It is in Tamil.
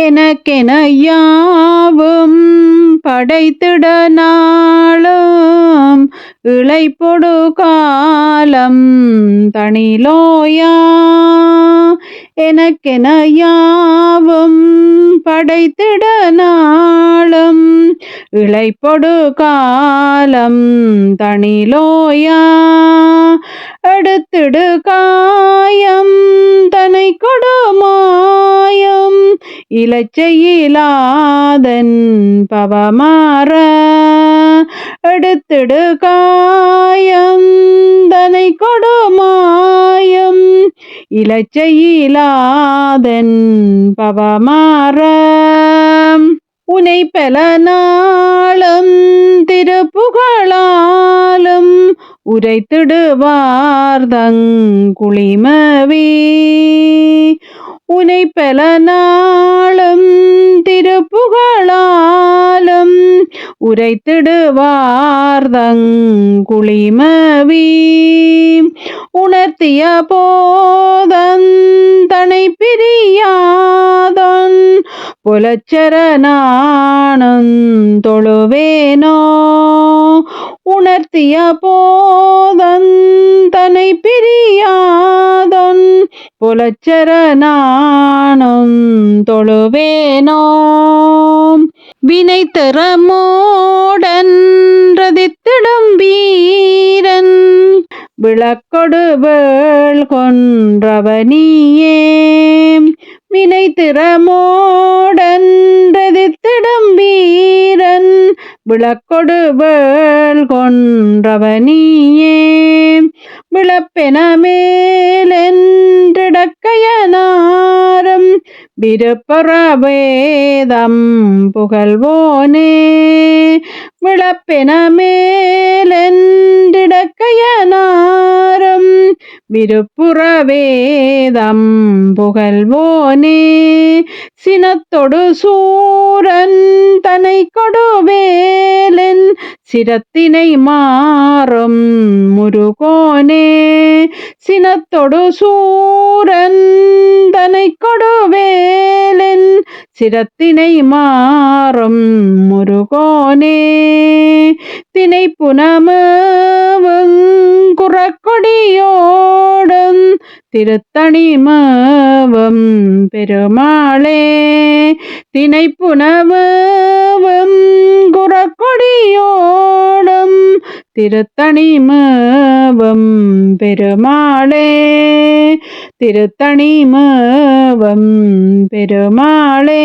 எனக்கென யாவும் படைத்திட நாளும் இழைப்பொடு காலம் தனிலோயா. எனக்கென யாவும் படைத்திட நாளும் இழைப்பொடு காலம் தனிலோயா. இலச்சையிலாதன் பவமாற எடுத்திடு காயம் தனை கொடுமாயம். இலச்சையிலாதன் பவமாற உனை பல நாளும் திருப்புகழாலும் உரைத்திடுவார்தங்குளிமவே உனை பல நாளும் திருப்புகழாலும் உரைத்திடுவார்தங்குளிமவி உணர்த்திய போதன் தனை பிரியாதன் புலச்சரணானன் தொழுவேனோ. உணர்த்திய போதன் தனை பிரியா புலச்சரணானும் தொழுவேனோம். வினை தரமோடன் ரதித்திடும் வீரன். விளக்கொடுவேள் கொன்றவனியே வினை திறமோடன் ரதித்திடும் வீரன். விளக்கொடுவேள் கொன்றவனியே விளப்பென மேலென் விருப்பற வேதம் புகழ்வோனே விளப்பென மேலென்றிடக்கையனாரும் விருப்புற வேதம் புகழ்வோனே சினத்தொடு சூரன் தனை கொடுவே சிரத்தினை மாறும் முருகோனே. சினத்தொடு சூரன் தனை கொடுவேலன். சிரத்தினை மாறும் முருகோனே. தினை புனமவும் குறக்கொடியோடும் திருத்தணிமவும் பெருமாளே. தினை புனமவும் குறக்கொடியோடும் തിരുത്തണിമേവം പെരുമാളേ തിരുത്തണിമേവം പെരുമാളേ.